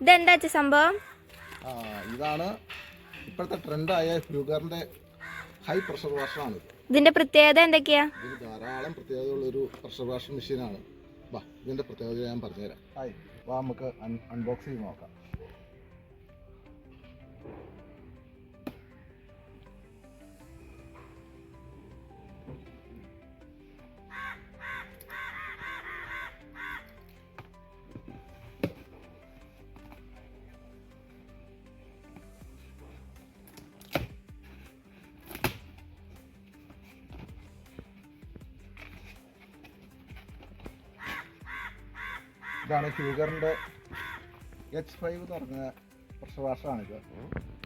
ഇതെന്താ സംഭവം? ആ, ഇതാണ് ഇപ്പോഴത്തെ ട്രെൻഡായ ഫ്യൂഗറിന്റെ ഹൈ പ്രഷർ വാഷറാണ് ആണ് ഇതിന്റെ പ്രത്യേകത എന്തൊക്കെയാ? ഇതിന് ധാരാളം പ്രത്യേകതയുള്ളൊരു പ്രഷർ വാഷർ മെഷീനാണ്. വാ ഇതിന്റെ പ്രത്യേകത ഞാൻ പറഞ്ഞുതരാം. നമുക്ക് അൺബോക്സ് ചെയ്ത് നോക്കാം. ഇതാണ് ഷുഗറിന്റെ എച്ച് ഫൈവ് എന്ന് പറഞ്ഞ പ്രഷർ വാഷറാണിത്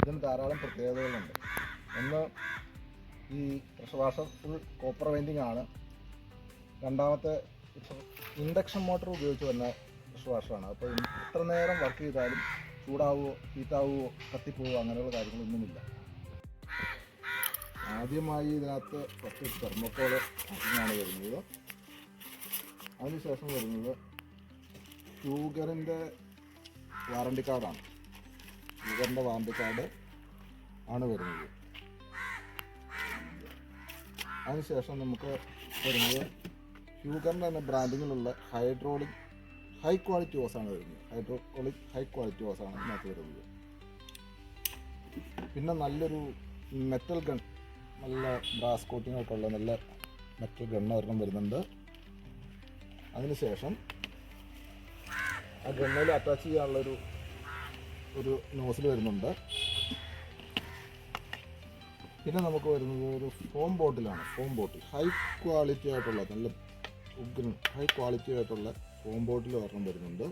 ഇതിന് ധാരാളം പ്രത്യേകതകളുണ്ട്. ഒന്ന് ഈ pressure washer full copper winding ആണ്. രണ്ടാമത്തെ ഇൻഡക്ഷൻ മോട്ടോർ ഉപയോഗിച്ച് വന്ന പ്രഷർ വാഷറാണ് അപ്പോൾ എത്ര നേരം വർക്ക് ചെയ്താലും ചൂടാവുമോ ഹീറ്റാവുമോ കത്തിപ്പോവോ അങ്ങനെയുള്ള കാര്യങ്ങളൊന്നുമില്ല. ആദ്യമായി ഇതിനകത്ത് കുറച്ച് തെർമോക്കോൾ ആണ് വരുന്നത്. അതിനുശേഷം വരുന്നത് ഷുഗറിന്റെ വാറണ്ടി കാർഡാണ് ഷുഗറിന്റെ വാറണ്ടി കാർഡ് ആണ് വരുന്നത്. അതിനുശേഷം നമുക്ക് വരുന്നത് ക്യൂഗറിന്റെ തന്നെ ബ്രാൻഡിങ്ങിലുള്ള ഹൈഡ്രോളിക് ഹൈ ക്വാളിറ്റി ഓസാണ് വരുന്നത്. ഹൈഡ്രോളിക് ഹൈ ക്വാളിറ്റി ഓസാണ് ഇതിനകത്ത് വരുന്നത്. പിന്നെ നല്ലൊരു മെറ്റൽ ഗൺ നല്ല ബ്രാസ് കോട്ടിങ്ങൊക്കെ ഉള്ള നല്ല മെറ്റൽ ഗണ്ണ് ഒരെണ്ണം വരുന്നുണ്ട്. അതിനുശേഷം ആ ഗണ്ണയിൽ അറ്റാച്ച് ചെയ്യാനുള്ളൊരു ഒരു നോസിൽ വരുന്നുണ്ട്. പിന്നെ നമുക്ക് വരുന്നത് ഒരു ഫോം ബോട്ടിലാണ് ഫോം ബോട്ടിൽ ഹൈ ക്വാളിറ്റി ആയിട്ടുള്ള നല്ല ഉഗ്രൻ ഹൈ ക്വാളിറ്റി ആയിട്ടുള്ള ഫോം ബോട്ടിൽ ഒരെണ്ണം വരുന്നുണ്ട്.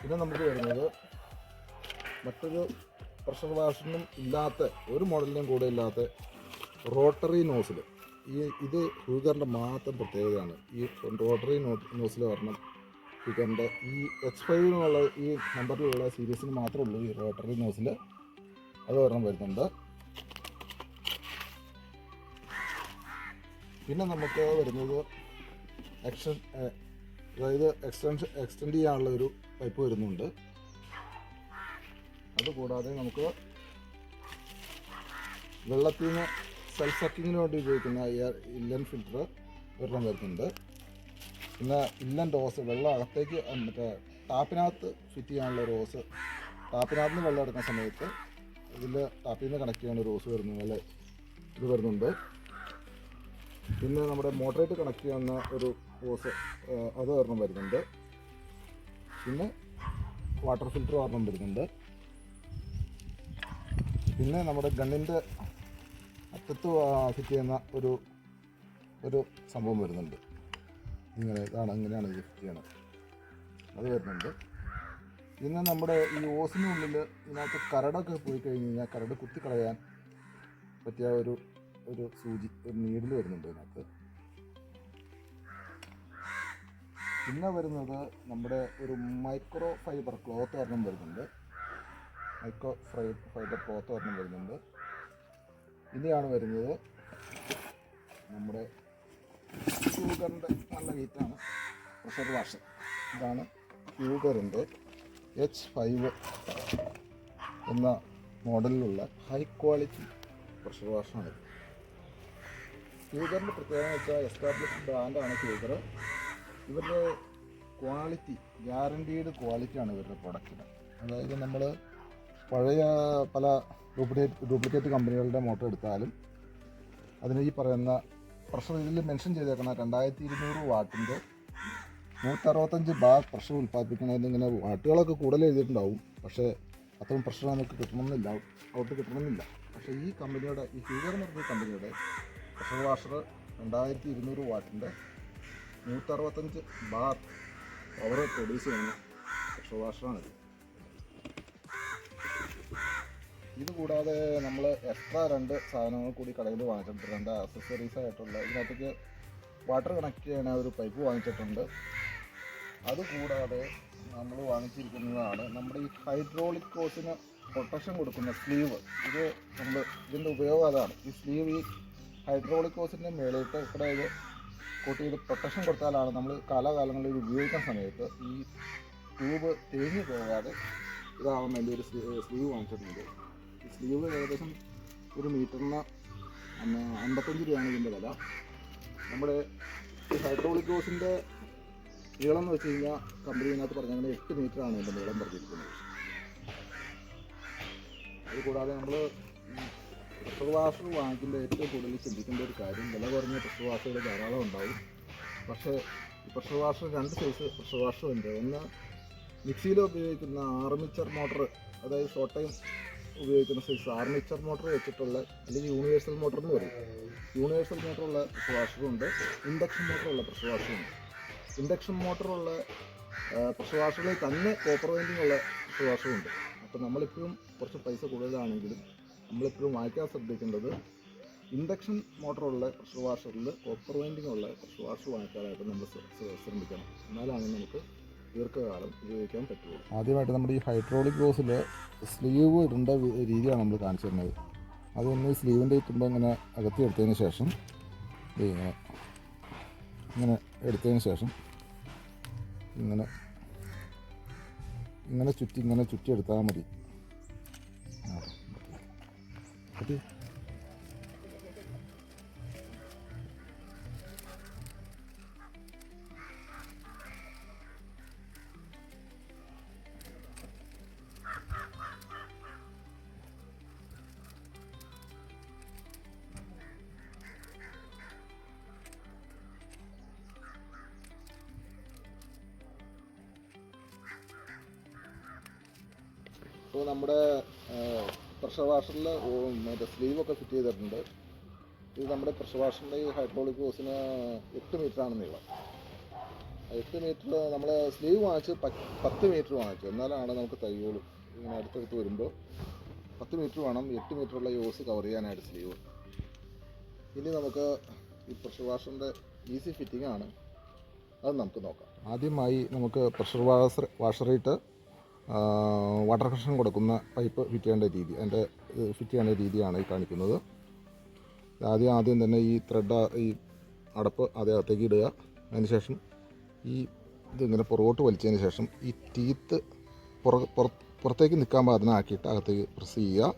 പിന്നെ നമുക്ക് വരുന്നത് മറ്റൊരു പ്രഷർ വാഷറിനും ഇല്ലാത്ത ഒരു മോഡലിനും കൂടെ ഇല്ലാത്ത റോട്ടറി നോസിൽ ഈ ഇത് ഹൂഗറിന്റെ മാത്രം പ്രത്യേകതയാണ്. ഈ റോട്ടറി ന്യൂസിൽ വരണം. ഹൂഗറിന്റെ ഈ എക്സ് ഫൈവിനുള്ള ഈ നമ്പറിലുള്ള സീരീസിന് മാത്രമേ ഉള്ളൂ ഈ റോട്ടറി ന്യൂസിൽ അത് ഒരെണ്ണം വരുന്നുണ്ട്. പിന്നെ നമുക്ക് വരുന്നത് എക്സ്റ്റൻ അതായത് എക്സ്റ്റൻഷൻ എക്സ്റ്റെൻഡ് ചെയ്യാനുള്ള ഒരു പൈപ്പ് വരുന്നുണ്ട്. അതുകൂടാതെ നമുക്ക് വെള്ളത്തിൽ നിന്ന് സെൽഫ് സക്കിങ്ങിന് വേണ്ടി ഉപയോഗിക്കുന്ന എയർ ഇല്ലൻ ഫിൽറ്റർ ഒരെണ്ണം വരുന്നുണ്ട്. പിന്നെ ഇല്ലൻ റോസ് വെള്ളം അകത്തേക്ക് മറ്റേ ടാപ്പിനകത്ത് ഫിറ്റ് ചെയ്യാനുള്ള റോസ് ടാപ്പിനകത്ത് നിന്ന് വെള്ളം എടുക്കുന്ന സമയത്ത് ഇതിൽ ടാപ്പിൽ നിന്ന് കണക്ട് ചെയ്യുന്ന റോസ് വരുന്നു അല്ലെ ഇത് വരുന്നുണ്ട്. പിന്നെ നമ്മുടെ മോട്ടറേറ്റ് കണക്ട് ചെയ്യുന്ന ഒരു റോസ് അത് ഒരെണ്ണം വരുന്നുണ്ട്. പിന്നെ വാട്ടർ ഫിൽറ്റർ ഒരെണ്ണം വരുന്നുണ്ട്. പിന്നെ നമ്മുടെ ഗണ്ണിന്റെ അറ്റത്ത് ഫിറ്റ് ചെയ്യുന്ന ഒരു ഒരു സംഭവം വരുന്നുണ്ട്. ഇങ്ങനെ ഇതാണ് ഇങ്ങനെയാണ് ഇത് ഫിറ്റ് ചെയ്യണത്. അത് വരുന്നുണ്ട്. പിന്നെ നമ്മുടെ ഈ ഓസിനുള്ളിൽ ഇതിനകത്ത് കരടൊക്കെ പോയി കഴിഞ്ഞ് കഴിഞ്ഞാൽ കരട് കുത്തിക്കളയാൻ പറ്റിയ ഒരു ഒരു സൂചി ഒരു നീഡിൽ വരുന്നുണ്ട് ഇതിനകത്ത്. പിന്നെ വരുന്നത് നമ്മുടെ ഒരു മൈക്രോ ഫൈബർ ക്ലോത്ത് ഒരെണ്ണം വരുന്നുണ്ട്. മൈക്രോ ഫൈബർ ക്ലോത്ത് ഒരെണ്ണം വരുന്നുണ്ട്. ഇനിയാണ് വരുന്നത് നമ്മുടെ ഷുഗറിന്റെ നല്ല ഹീറ്റാണ് പ്രഷർ വാഷർ ഇതാണ് ഷുഗറിന്റെ എച്ച് ഫൈവ് എന്ന മോഡലിലുള്ള ഹൈ ക്വാളിറ്റി പ്രഷർ വാഷറാണിത് ഷൂഗറിന്റെ പ്രത്യേകത വെച്ചാൽ എസ്റ്റാബ്ലിഷ് ബ്രാൻഡാണ് ഷൂഗർ. ഇവരുടെ ക്വാളിറ്റി ഗ്യാരണ്ടീഡ് ക്വാളിറ്റിയാണ് ഇവരുടെ പ്രൊഡക്റ്റിന് അതായത് നമ്മൾ പഴയ പല ഡ്യൂപ്ലിക്കേറ്റ് ഡ്യൂപ്ലിക്കേറ്റ് കമ്പനികളുടെ മോട്ടർ എടുത്താലും അതിന് ഈ പറയുന്ന പ്രഷർ ഇതിൽ മെൻഷൻ ചെയ്തേക്കുന്ന രണ്ടായിരത്തി ഇരുന്നൂറ് വാട്ടിന്റെ നൂറ്ററുപത്തഞ്ച് ബാർ പ്രഷർ ഉൽപ്പാദിപ്പിക്കുന്നതിന് ഇങ്ങനെ വാട്ടുകളൊക്കെ കൂടുതൽ എഴുതിയിട്ടുണ്ടാവും. പക്ഷേ അത്രയും പ്രഷർ നമുക്ക് കിട്ടണമെന്നില്ല. ഔട്ട് കിട്ടണമെന്നില്ല. പക്ഷേ ഈ കമ്പനിയുടെ ഈ ഹീഗർ എന്ന് പറഞ്ഞ കമ്പനിയുടെ പ്രഷർ വാഷർ രണ്ടായിരത്തി ഇരുന്നൂറ് വാട്ടിന്റെ നൂറ്ററുപത്തഞ്ച് ബാർ പവർ പ്രൊഡ്യൂസ് ചെയ്യുന്ന പ്രഷർ വാഷറാണിത് ഇത് കൂടാതെ നമ്മൾ എക്സ്ട്രാ രണ്ട് സാധനങ്ങൾ കൂടി കടയിൽ വാങ്ങിച്ചിട്ടുണ്ട്. രണ്ട് അക്സസറീസ് ആയിട്ടുള്ള. ഇതിനകത്തേക്ക് വാട്ടർ കണക്ട് ചെയ്യണ ഒരു പൈപ്പ് വാങ്ങിച്ചിട്ടുണ്ട്. അതുകൂടാതെ നമ്മൾ വാങ്ങിച്ചിരിക്കുന്നതാണ് നമ്മുടെ ഈ ഹൈഡ്രോളിക് കോസിന് പ്രൊട്ടക്ഷൻ കൊടുക്കുന്ന സ്ലീവ് ഇത് നമ്മൾ ഇതിന്റെ ഉപയോഗം അതാണ്. ഈ സ്ലീവ് ഈ ഹൈഡ്രോളിക് കോസിന്റെ മേളിട്ട് ഇവിടെ ഇത് കൂട്ടി ഇത് പ്രൊട്ടക്ഷൻ കൊടുത്താലാണ് നമ്മൾ കാലാകാലങ്ങളിൽ ഇത് ഉപയോഗിക്കുന്ന സമയത്ത് ഈ ട്യൂബ് തേഞ്ഞു പോകാതെ ഇതാവാൻ വേണ്ടി ഒരു സ്ലീവ് വാങ്ങിച്ചിട്ടുണ്ട്. സ്ലീവ് ഏകദേശം ഒരു മീറ്ററിന് അമ്പത്തഞ്ച് രൂപയാണ് ഇതിന്റെ വില. നമ്മുടെ ഹൈഡ്രോളിക് ഹോസിന്റെ നീളം എന്ന് വെച്ച് കഴിഞ്ഞാൽ കമ്പനിനകത്ത് പറഞ്ഞാൽ എട്ട് മീറ്ററാണ് ഇതിന്റെ നീളം പറഞ്ഞിരിക്കുന്നത്. അത് കൂടാതെ നമ്മൾ പ്രഷർ വാഷർ വാങ്ങിക്കുമ്പോൾ ഏറ്റവും കൂടുതൽ ചിന്തിക്കേണ്ട ഒരു കാര്യം വില കുറഞ്ഞ പ്രഷർ വാഷുകൾ ധാരാളം ഉണ്ടാവും. പക്ഷേ പ്രഷർ വാഷർ രണ്ട് സൈസ് പ്രഷർ വാഷർ ഉണ്ട് ഒന്ന് മിക്സിയിൽ ഉപയോഗിക്കുന്ന ആർമിച്ചർ മോട്ടർ അതായത് ഷോർട്ട് ടൈം ഉപയോഗിക്കുന്ന സൈസ് ആർമിച്ചർ മോട്ടർ വെച്ചിട്ടുള്ള അല്ലെങ്കിൽ യൂണിവേഴ്സൽ മോട്ടർ എന്ന് പറയും. യൂണിവേഴ്സൽ മോട്ടറുള്ള പ്രഷർ വാഷറുണ്ട് ഇൻഡക്ഷൻ മോട്ടറുള്ള പ്രഷർ വാഷറുണ്ട് ഇൻഡക്ഷൻ മോട്ടറുള്ള പ്രഷർ വാഷറിൽ തന്നെ കോപ്പർ വെയിന്റിംഗ് ഉള്ള പ്രഷർ വാഷറുണ്ട് അപ്പോൾ നമ്മളിപ്പോഴും കുറച്ച് പൈസ കൂടുതലാണെങ്കിലും നമ്മളിപ്പോഴും വാങ്ങിക്കാൻ ശ്രദ്ധിക്കേണ്ടത് ഇൻഡക്ഷൻ മോട്ടറുള്ള പ്രഷർ വാഷറിൽ കോപ്പർ വെയിന്റിംഗ് ഉള്ള പ്രഷർ വാഷർ വാങ്ങിക്കാനായിട്ട് നമ്മൾ ശ്ര- ശ്ര- ശ്രമിക്കണം എന്നാലാണ് നമുക്ക് ദീർഘകാലം ഉപയോഗിക്കാൻ പറ്റുള്ളൂ. ആദ്യമായിട്ട് നമ്മുടെ ഈ ഹൈഡ്രോളിക് ഗ്ലോസിൽ സ്ലീവ് ഇടേണ്ട രീതിയാണ് നമ്മൾ കാണിച്ചു തരുന്നത്. അത് ഒന്ന് സ്ലീവിന്റെ തുമ്പ് ഇങ്ങനെ അകത്തി എടുത്തതിന് ശേഷം ഇങ്ങനെ ഇങ്ങനെ എടുത്തതിന് ശേഷം ഇങ്ങനെ ഇങ്ങനെ ചുറ്റി ഇങ്ങനെ ചുറ്റി എടുത്താൽ മതി. ആ, ഇപ്പോൾ നമ്മുടെ പ്രഷർ വാഷറിൽ മറ്റേ സ്ലീവൊക്കെ ഫിറ്റ് ചെയ്തിട്ടുണ്ട്. ഇത് നമ്മുടെ പ്രഷർ വാഷറിന്റെ ഈ ഹൈഡ്രോളിക് ഹോസിന് എട്ട് മീറ്ററാണ് നീളം. എട്ട് മീറ്റർ നമ്മൾ സ്ലീവ് വാങ്ങിച്ച് പത്ത് മീറ്റർ വാങ്ങിച്ചു. എന്നാലാണ് നമുക്ക് തയ്യോളൂ ഇങ്ങനെ അടുത്തടുത്ത് വരുമ്പോൾ പത്ത് മീറ്റർ വേണം എട്ട് മീറ്ററുള്ള ഈ ഹോസ് കവർ ചെയ്യാനായിട്ട് സ്ലീവ് ഇനി നമുക്ക് ഈ പ്രഷർ വാഷറിന്റെ ഈസി ഫിറ്റിംഗ് ആണ്. അത് നമുക്ക് നോക്കാം. ആദ്യമായി നമുക്ക് പ്രഷർ വാഷർ വാഷറിട്ട് വാട്ടർ കണക്ഷൻ കൊടുക്കുന്ന പൈപ്പ് ഫിറ്റ് ചെയ്യേണ്ട രീതി അതിന്റെ ഫിറ്റ് ചെയ്യേണ്ട രീതിയാണ് ഈ കാണിക്കുന്നത്. ആദ്യം ആദ്യം തന്നെ ഈ ത്രെഡ് ഈ അടപ്പ് ആദ്യം അകത്തേക്ക് ഇടുക. അതിനുശേഷം ഈ ഇതിങ്ങനെ പുറകോട്ട് വലിച്ചതിന് ശേഷം ഈ ടീത്ത് പുറ പുറ- പുറത്തേക്ക് നിൽക്കാൻ പാകത്തിനാക്കിയിട്ട് അകത്തേക്ക് പ്രസ് ചെയ്യുക.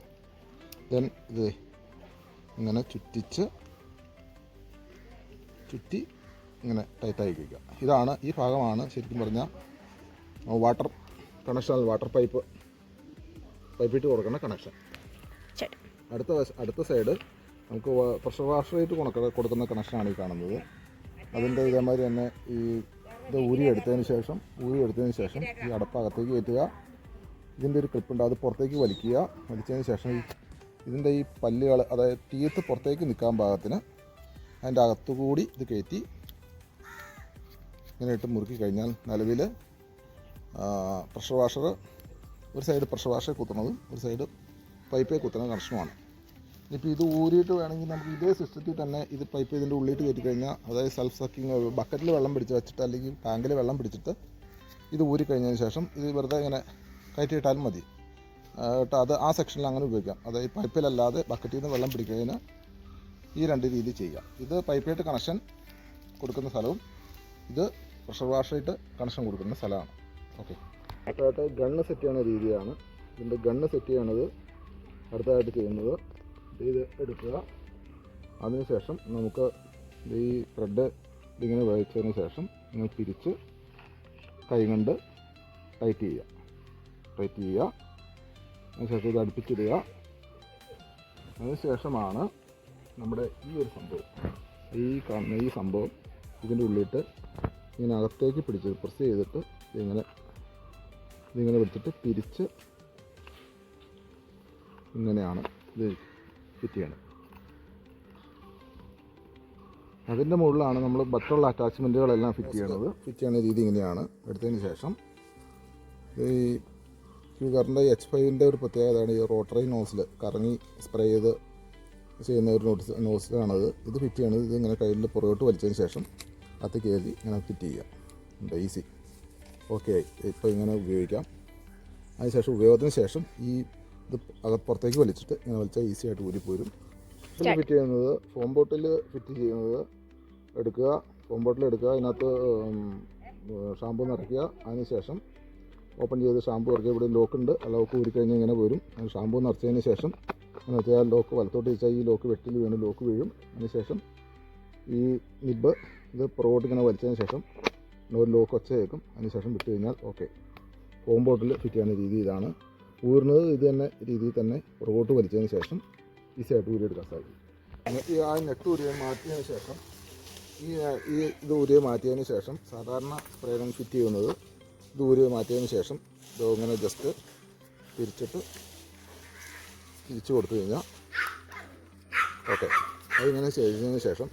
ദെൻ ഇത് ഇങ്ങനെ ചുറ്റിച്ച് ചുറ്റി ഇങ്ങനെ ടൈറ്റായി വയ്ക്കുക ഇതാണ് ഈ ഭാഗമാണ് ശരിക്കും പറഞ്ഞാൽ വാട്ടർ കണക്ഷൻ വാട്ടർ പൈപ്പ് പൈപ്പിട്ട് കൊടുക്കുന്ന കണക്ഷൻ അടുത്ത അടുത്ത സൈഡ് നമുക്ക് പ്രഷർ വാഷറായിട്ട് കൊടുക്കുന്ന കണക്ഷനാണ് ഈ കാണുന്നത്. അതിന്റെ ഇതേമാതിരി തന്നെ ഈ ഇത് ഊരി എടുത്തതിന് ശേഷം ഊരി എടുത്തതിന് ശേഷം ഈ അടപ്പകത്തേക്ക് കയറ്റുക. ഇതിന്റെ ഒരു ക്ലിപ്പുണ്ട് അത് പുറത്തേക്ക് വലിക്കുക. വലിച്ചതിന് ശേഷം ഈ ഇതിന്റെ ഈ പല്ലുകൾ അതായത് തീർത്ത് പുറത്തേക്ക് നിൽക്കാൻ പാകത്തിന് അതിന്റെ അകത്തുകൂടി ഇത് കയറ്റി ഇങ്ങനെ ഇട്ട് മുറുക്കി കഴിഞ്ഞാൽ നിലവിൽ പ്രഷർ വാഷർ ഒരു സൈഡ് പ്രഷർ വാഷർ കുത്തുന്നതും ഒരു സൈഡ് പൈപ്പേ കുത്തുന്ന കണക്ഷനുമാണ് ഇപ്പോൾ ഇത് ഊരിയിട്ട് വേണമെങ്കിൽ നമുക്ക് ഇതേ സിസ്റ്റത്തിൽ തന്നെ ഇത് പൈപ്പ് ഇതിന്റെ ഉള്ളിട്ട് കയറ്റി കഴിഞ്ഞാൽ അതായത് സെൽഫ് സക്കിങ് ബക്കറ്റിൽ വെള്ളം പിടിച്ച് വെച്ചിട്ട് അല്ലെങ്കിൽ ടാങ്കിൽ വെള്ളം പിടിച്ചിട്ട് ഇത് ഊരി കഴിഞ്ഞതിന് ശേഷം ഇത് വെറുതെ ഇങ്ങനെ കയറ്റിയിട്ടാലും മതി. കേട്ടോ അത് ആ സെക്ഷനിൽ അങ്ങനെ ഉപയോഗിക്കാം. അതായത് പൈപ്പിലല്ലാതെ ബക്കറ്റിൽ നിന്ന് വെള്ളം പിടിക്കുന്നതിന് ഈ രണ്ട് രീതി ചെയ്യാം ഇത് പൈപ്പായിട്ട് കണക്ഷൻ കൊടുക്കുന്ന സ്ഥലവും ഇത് പ്രഷർ വാഷായിട്ട് കണക്ഷൻ കൊടുക്കുന്ന സ്ഥലമാണ്. ഓക്കെ. അടുത്തതായിട്ട് ഗണ്ണ് സെറ്റ് ചെയ്യുന്ന രീതിയാണ്. ഇതിന്റെ ഗണ്ണ് സെറ്റ് ചെയ്യണത് അടുത്തതായിട്ട് ചെയ്യുന്നത്. ഇത് എടുക്കുക. അതിനുശേഷം നമുക്ക് ഈ ത്രെഡ് ഇതിങ്ങനെ വഹിച്ചതിന് ശേഷം ഇങ്ങനെ തിരിച്ച് കൈ കൊണ്ട് ടൈറ്റ് ചെയ്യുക. ടൈറ്റ് ചെയ്യുക. അതിനുശേഷം ഇത് അടുപ്പിച്ചിടുക. അതിനുശേഷമാണ് നമ്മുടെ ഈ ഒരു സംഭവം. ഈ കാണുന്ന ഈ സംഭവം ഇതിന്റെ ഉള്ളിട്ട് ഇങ്ങനെ അകത്തേക്ക് പിടിച്ച് പ്രസ് ചെയ്തിട്ട് ഇതിങ്ങനെ ഇതിങ്ങനെ പിടിച്ചിട്ട് തിരിച്ച് ഇങ്ങനെയാണ് ഇത് ഫിറ്റ് അതിന്റെ മുകളിലാണ് നമ്മൾ മറ്റുള്ള അറ്റാച്ച്മെന്റുകളെല്ലാം ഫിറ്റ് ചെയ്യണത്. ഫിറ്റ് ചെയ്യുന്ന രീതി ഇങ്ങനെയാണ്. എടുത്തതിന് ശേഷം ഈ ക്യൂഗറിന്റെ എച്ച് ഫൈവിന്റെ ഒരു പ്രത്യേകതയാണ് ഈ റോട്ടറി നോസിൽ കറങ്ങി സ്പ്രേ ചെയ്ത് ചെയ്യുന്ന ഒരു നോട്ടിസ് നോസിലാണത് ഇത് ഫിറ്റ് ചെയ്യണത് ഇത് ഇങ്ങനെ കയ്യിൽ പുറകോട്ട് വലിച്ചതിന് ശേഷം അത് കയറി ഇങ്ങനെ ഫിറ്റ് ചെയ്യുക. ഈസി ഓക്കെ ഇപ്പോൾ ഇങ്ങനെ ഉപയോഗിക്കാം. അതിനുശേഷം ഉപയോഗത്തിന് ശേഷം ഈ ഇത് അകത്ത് പുറത്തേക്ക് വലിച്ചിട്ട് ഇങ്ങനെ വലിച്ചാൽ ഈസി ആയിട്ട് ഊരിപ്പോരും ഇതിൽ ഫിറ്റ് ചെയ്യുന്നത് ഫോം ബോട്ടിൽ ഫിറ്റ് ചെയ്യുന്നത് എടുക്കുക. ഫോം ബോട്ടിൽ എടുക്കുക. അതിനകത്ത് ഷാമ്പു നിറയ്ക്കുക അതിന് ശേഷം ഓപ്പൺ ചെയ്ത് ഷാമ്പു നിറയ്ക്കുക ഇവിടെ ലോക്ക് ഉണ്ട്. ആ ലോക്ക് ഊരിക്കഴിഞ്ഞ് ഇങ്ങനെ പോരും. ഷാമ്പു നിറച്ചതിന് ശേഷം എന്ന് വെച്ചാൽ ലോക്ക് വലത്തോട്ട് വെച്ചാൽ ഈ ലോക്ക് വെട്ടിൽ വീണ് ലോക്ക് വീഴും. അതിന് ശേഷം ഈ നിബ് ഇത് പുറകോട്ട് ഇങ്ങനെ വലിച്ചതിന് ശേഷം ഒരു ലോക്ക് ഒച്ച കേൾക്കും അതിനുശേഷം വിട്ട് കഴിഞ്ഞാൽ ഓക്കെ ഫോം ബോട്ടിൽ ഫിറ്റ് ചെയ്യുന്ന രീതി ഇതാണ്. ഊരുന്നത് ഇത് തന്നെ രീതിയിൽ തന്നെ പുറകോട്ട് വലിച്ചതിന് ശേഷം ഈസി ആയിട്ട് ഊരിയെടുക്കാൻ സാധിക്കും. എന്നിട്ട് ആ നെട്ട് ഊരിയെ മാറ്റിയതിന് ശേഷം ഈ ഈ ഇത് ഊരിയെ മാറ്റിയതിന് ശേഷം സാധാരണ സ്പ്രേഗൺ ഫിറ്റ് ചെയ്യുന്നത് ഇത് ഊരിയെ മാറ്റിയതിന് ശേഷം ഇത് ഇങ്ങനെ ജസ്റ്റ് തിരിച്ചിട്ട് തിരിച്ചു കൊടുത്തു കഴിഞ്ഞാൽ ഓക്കെ അതിങ്ങനെ ചെയ്തതിന് ശേഷം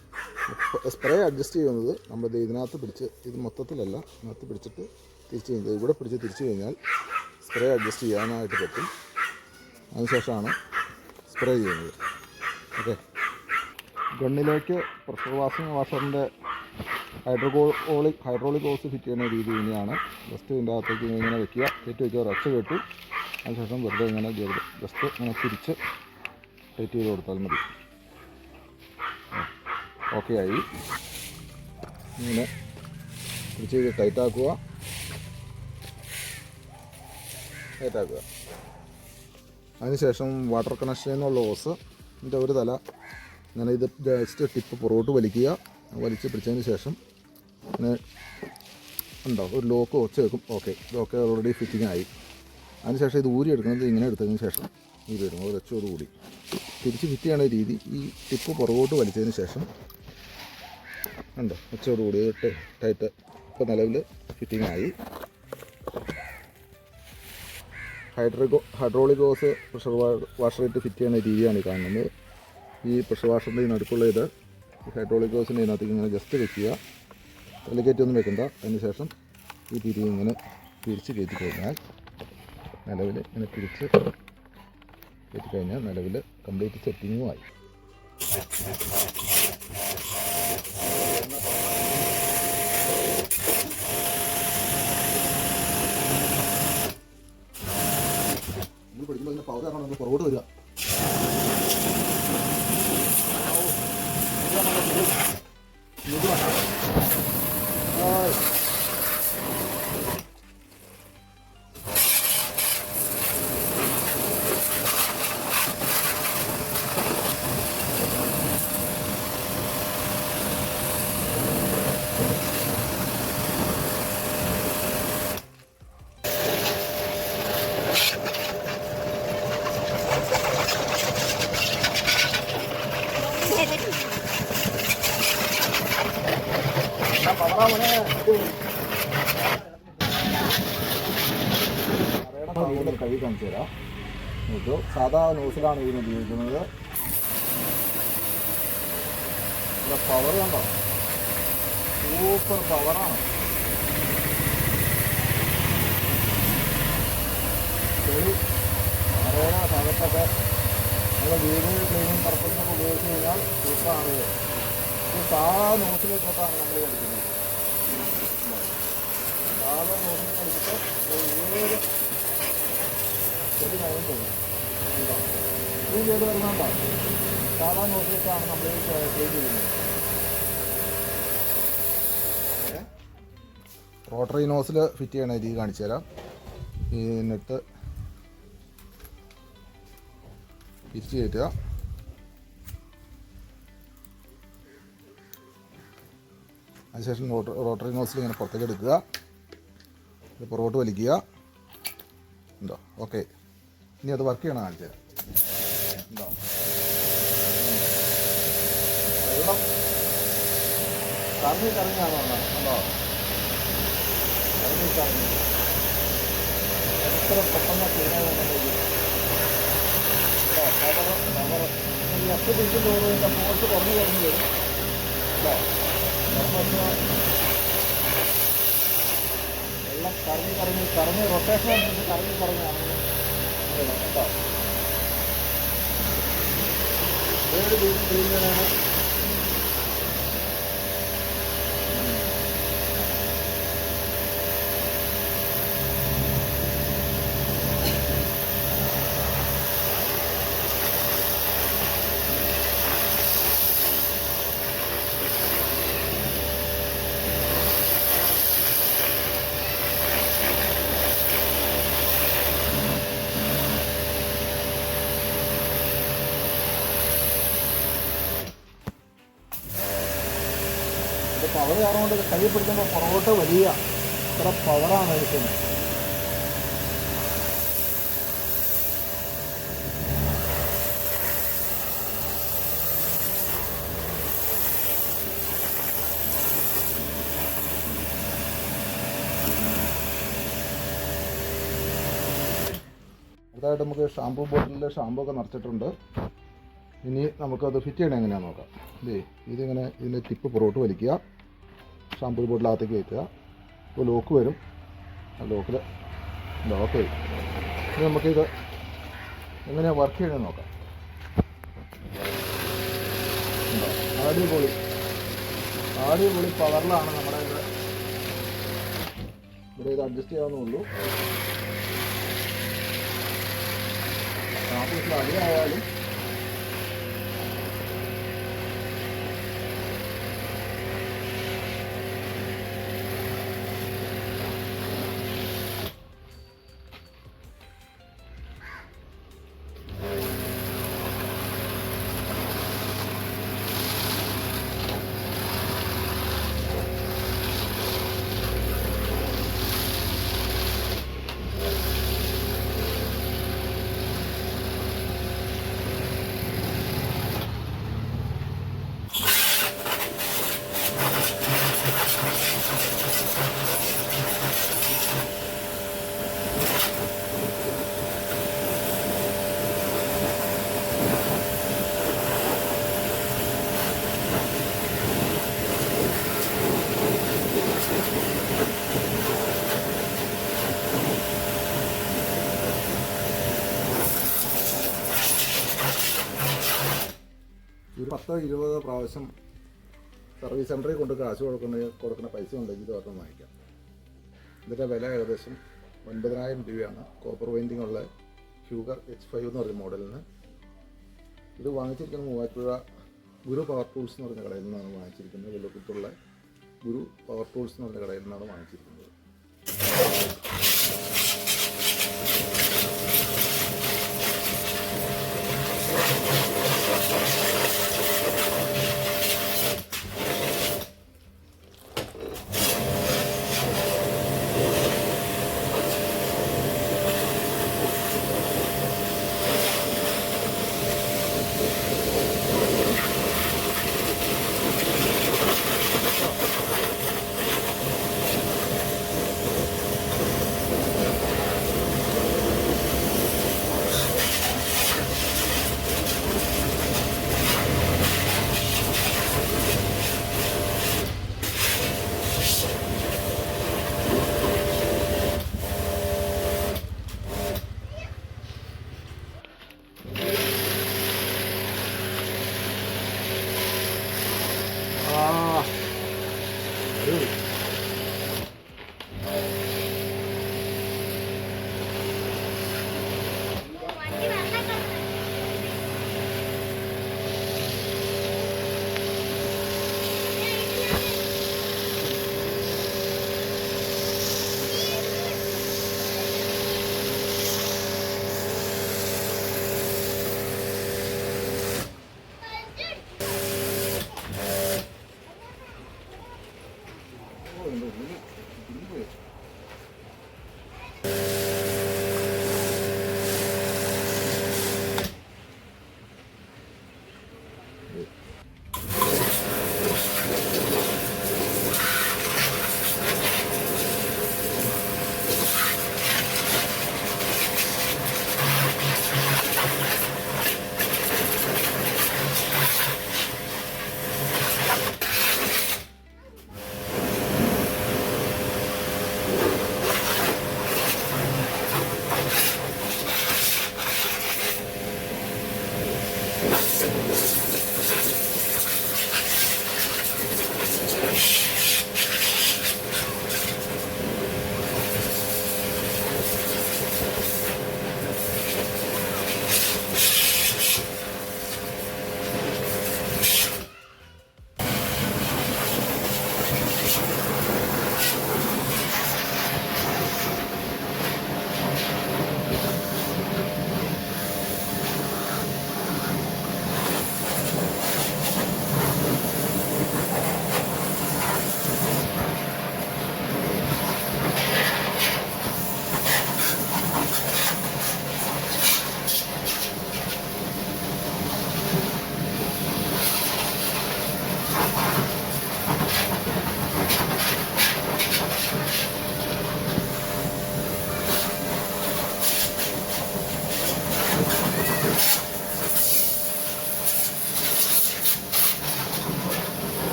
സ്പ്രേ അഡ്ജസ്റ്റ് ചെയ്യുന്നത് നമ്മൾ ഇതിനകത്ത് പിടിച്ച് ഇത് മൊത്തത്തിലല്ല ഇതിനകത്ത് പിടിച്ചിട്ട് തിരിച്ച് കഴിഞ്ഞത് ഇവിടെ പിടിച്ച് തിരിച്ചു കഴിഞ്ഞാൽ സ്പ്രേ അഡ്ജസ്റ്റ് ചെയ്യാനായിട്ട് പറ്റും. അതിനുശേഷമാണ് സ്പ്രേ ചെയ്യുന്നത്. ഓക്കെ ഗണ്ണിലേക്ക് പ്രഷർ വാഷിംഗ് വാഷറിന്റെ ഹൈഡ്രോകോളിക് ഹൈഡ്രോളിക് ഹോസ് ഫിറ്റ് ചെയ്യുന്ന രീതി ഇങ്ങനെയാണ് ജസ്റ്റ് ഇതിന്റെ അകത്തേക്ക് ഇങ്ങനെ വെക്കുക. കയറ്റി വെക്കുക. റച്ച് കെട്ടി. അതിനുശേഷം വെറുതെ ഇങ്ങനെ ജസ്റ്റ് ഇങ്ങനെ തിരിച്ച് ടൈറ്റ് ചെയ്ത് കൊടുത്താൽ മതി. ഓക്കെ ആയി. ഇങ്ങനെ തിരിച്ച് ചെയ്ത് ടൈറ്റ് ആക്കുക. ടൈറ്റ് ആക്കുക. അതിനുശേഷം വാട്ടർ കണക്ഷൻ എന്നുള്ള ഹോസ് എന്റെ ഒരു തല ഇങ്ങനെ ഇത് ജസ്റ്റ് ടിപ്പ് പുറകോട്ട് വലിക്കുക. വലിച്ച് പിടിച്ചതിന് ശേഷം ഇങ്ങനെ ഉണ്ടോ? ഒരു ലോക്ക് ഒച്ച വെക്കും. ഓക്കെ ഇതൊക്കെ ഓൾറെഡി ഫിറ്റിംഗ് ആയി. അതിനുശേഷം ഇത് ഊരി എടുക്കുന്നത് ഇങ്ങനെ എടുത്തതിന് ശേഷം ഊരി വരുമ്പോൾ ഒരു ഒച്ചോടുകൂടി തിരിച്ച് ഫിറ്റ് ചെയ്യണ രീതി. ഈ ടിപ്പ് പുറകോട്ട് വലിച്ചതിന് ശേഷം ഉണ്ടോ ഉച്ചയോടുകൂടി ഇട്ട് ടൈറ്റ് ഇപ്പോൾ നിലവിൽ ഫിറ്റിംഗ് ആയി. Hydro hydraulic hose pressure washer ഇട്ട് ഫിറ്റ് ചെയ്യുന്ന രീതിയാണ് കാണുന്നത്. ഈ പ്രഷർ വാഷറിന്റെ ഈ നടുക്കുള്ള ഇത് ഹൈഡ്രോളിക് ഹോസിന്റെ ഇതിനകത്തേക്ക് ഇങ്ങനെ ജസ്റ്റ് വെക്കുക. ഡെലിക്കേറ്റ് ഒന്നും വെക്കണ്ട. അതിന് ശേഷം ഈ തിരി ഇങ്ങനെ തിരിച്ച് കയറ്റി കഴിഞ്ഞാൽ നിലവിൽ ഇങ്ങനെ തിരിച്ച് കയറ്റി കഴിഞ്ഞാൽ നിലവിൽ കംപ്ലീറ്റ് സെറ്റിങ്ങും ഇത് പിടിക്കുമ്പോൾ ഇതിന്റെ പവർ കാരണം നമുക്ക് പുറകോട്ട് വരിക. ഇതിൽ നോക്കൂ സാധാ ന്യൂസിലാണ് ഇതിന് ഉപയോഗിക്കുന്നത്. ഇവിടെ പവർ കണ്ടോ? സൂപ്പർ പവറാണ് ചെളി മറയുടെ ഭാഗത്തൊക്കെ നമ്മുടെ വീടിന് ക്ലീനിങ് പർപ്പസിനൊക്കെ ഉപയോഗിച്ച് കഴിഞ്ഞാൽ സൂപ്പറാണ് ഇത് ഇത് സാധാ ന്യൂസിലേക്കൊട്ടാണ് നമ്മൾ കളിക്കുന്നത് സാധാ ന്യൂസിലേക്ക് കളിച്ചിട്ട് ഏത് ചെടി കാര്യം ചെയ്യും ഈ വീട് വരുന്നുണ്ടോ സാധാ നോക്കിയിട്ടാണ് നമ്മൾ ക്ലീൻ റോട്ടറി നോസിൽ ഫിറ്റ് ചെയ്യണ രീതി കാണിച്ചു തരാം. ഈ നെട്ട് തിരിച്ച് കയറ്റുക. അതിനുശേഷം റോട്ടറി നോസിൽ ഇങ്ങനെ പുറത്തേക്ക് എടുക്കുക. ഇത് പുറകോട്ട് വലിക്കുക. ഉണ്ടോ? ഓക്കെ. ഇനി അത് വർക്ക് ചെയ്യണം കാണിച്ചു തരാം വെള്ളം. കറങ്ങി കറങ്ങിയാണോ കറങ്ങി കറങ്ങി. എത്ര പെട്ടെന്ന് കറങ്ങി കറങ്ങി കറങ്ങി റൊട്ടേഷൻ കറങ്ങി കറങ്ങിയാണ് വേണം കേട്ടോ ഏത് കാരണം കൊണ്ട് കൈ പിടിക്കുമ്പോൾ പുറകോട്ട് വലിയ ഇത്ര പവറാണ് എടുക്കുന്നത് അടുത്തായിട്ട് നമുക്ക് ഷാമ്പൂ ബോട്ടിലിൽ ഷാമ്പൂ ഒക്കെ നിറച്ചിട്ടുണ്ട്. ഇനി നമുക്കത് ഫിറ്റ് ചെയ്യണം എങ്ങനെയാണെന്ന് നോക്കാം. ഇതേ ഇതിങ്ങനെ ഇതിന്റെ ടിപ്പ് പുറകോട്ട് വലിക്കുക. ഷാമ്പൂ ബോട്ടിലകത്തേക്ക് കയറ്റുക. അപ്പോൾ ലോക്ക് വരും. ആ ലോക്കിൽ ലോക്ക് ചെയ്യും ഇനി നമുക്കിത് എങ്ങനെയാണ് വർക്ക് ചെയ്യണമെന്ന് നോക്കാം? അടിപൊളി. അടിപൊളി പവറിലാണ് നമ്മുടെ ഇത്. ഇവിടെ ഇത് അഡ്ജസ്റ്റ് ചെയ്യാവുന്നുള്ളൂ ഷാമ്പൂസിൽ അടിയായാലും ഒരു പത്തോ ഇരുപതോ പ്രാവശ്യം സർവീസ് സെന്ററിൽ കൊണ്ട് കാശ് കൊടുക്കുന്ന കൊടുക്കുന്ന പൈസ ഉണ്ടെങ്കിൽ ഒരെണ്ണം വാങ്ങിക്കാം. ഇതിന്റെ വില ഏകദേശം ഒൻപതിനായിരം രൂപയാണ്. കോപ്പർ പെയിന്റിംഗ് ഉള്ള ഷുഗർ എച്ച് ഫൈവ് എന്ന് പറയുന്ന മോഡലിന്. ഇത് വാങ്ങിച്ചിരിക്കുന്നത് മൂവാറ്റുപുഴ ഗുരു പവർ ടൂൾസ് എന്ന് പറഞ്ഞ കടയിൽ നിന്നാണ് വാങ്ങിച്ചിരിക്കുന്നത്. വെള്ളക്കുത്തുള്ള ഗുരു പവർ ടൂൾസ് എന്ന് പറഞ്ഞ കടയിൽ നിന്നാണ് വാങ്ങിച്ചിരിക്കുന്നത്.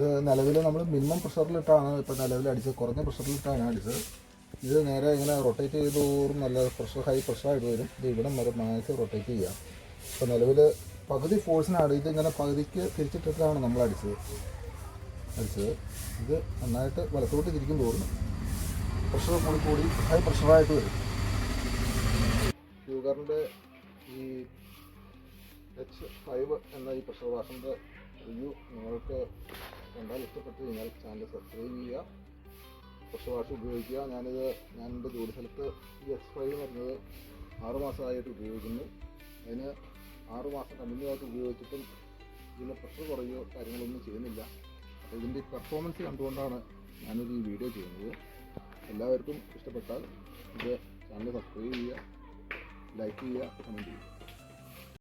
ഇത് നിലവിൽ നമ്മൾ മിനിമം പ്രഷറിലിട്ടാണ് ഇപ്പോൾ നിലവിൽ അടിച്ചത്. കുറഞ്ഞ പ്രഷറിലിട്ടാണ് അടിച്ചത്. ഇത് നേരെ ഇങ്ങനെ റൊട്ടേറ്റ് ചെയ്ത് തോറും നല്ല പ്രഷർ ഹൈ പ്രഷറായിട്ട് വരും. ഇത് ഇവിടം വരെ മാക്സ് റൊട്ടേറ്റ് ചെയ്യാം ഇപ്പോൾ നിലവിൽ പകുതി ഫോഴ്സിനാണ് ഇത് ഇങ്ങനെ പകുതിക്ക് തിരിച്ചിട്ടിട്ടാണ് നമ്മൾ അടിച്ചത്. അടിച്ചത്. ഇത് നന്നായിട്ട് വലത്തോട്ട് തിരിക്കും തോറും പ്രഷർ കൂടി കൂടി ഹൈ പ്രഷറായിട്ട് വരും. ഷുഗറിന്റെ ഈ എച്ച് ഫൈവ് എന്ന ഈ പ്രഷർ വാഷറിന്റെ റിവ്യൂ നിങ്ങൾക്ക് കണ്ടാൽ ഇഷ്ടപ്പെട്ട് കഴിഞ്ഞാൽ ചാനൽ സബ്സ്ക്രൈബ് ചെയ്യുക. കുറച്ച് വാഷ് ഉപയോഗിക്കുക. ഞാനിത് ഞാൻ എന്റെ ജോലി സ്ഥലത്ത് ഈ എക്സ് ഫൈവ് എന്ന് പറഞ്ഞത് ആറുമാസമായിട്ട് ഉപയോഗിക്കുന്നു. അതിന് ആറുമാസം കണ്ടിന്യൂ ആയിട്ട് ഉപയോഗിച്ചിട്ടും ഇതിന്റെ പ്രഷർ കുറയോ കാര്യങ്ങളൊന്നും ചെയ്യുന്നില്ല. അപ്പോൾ ഇതിന്റെ പെർഫോമൻസ് കണ്ടുകൊണ്ടാണ് ഞാനൊരു ഈ വീഡിയോ ചെയ്യുന്നത്. എല്ലാവർക്കും ഇഷ്ടപ്പെട്ടാൽ ഇത് ചാനൽ സബ്സ്ക്രൈബ് ചെയ്യുക ലൈക്ക് ചെയ്യുക കമന്റ് ചെയ്യുക.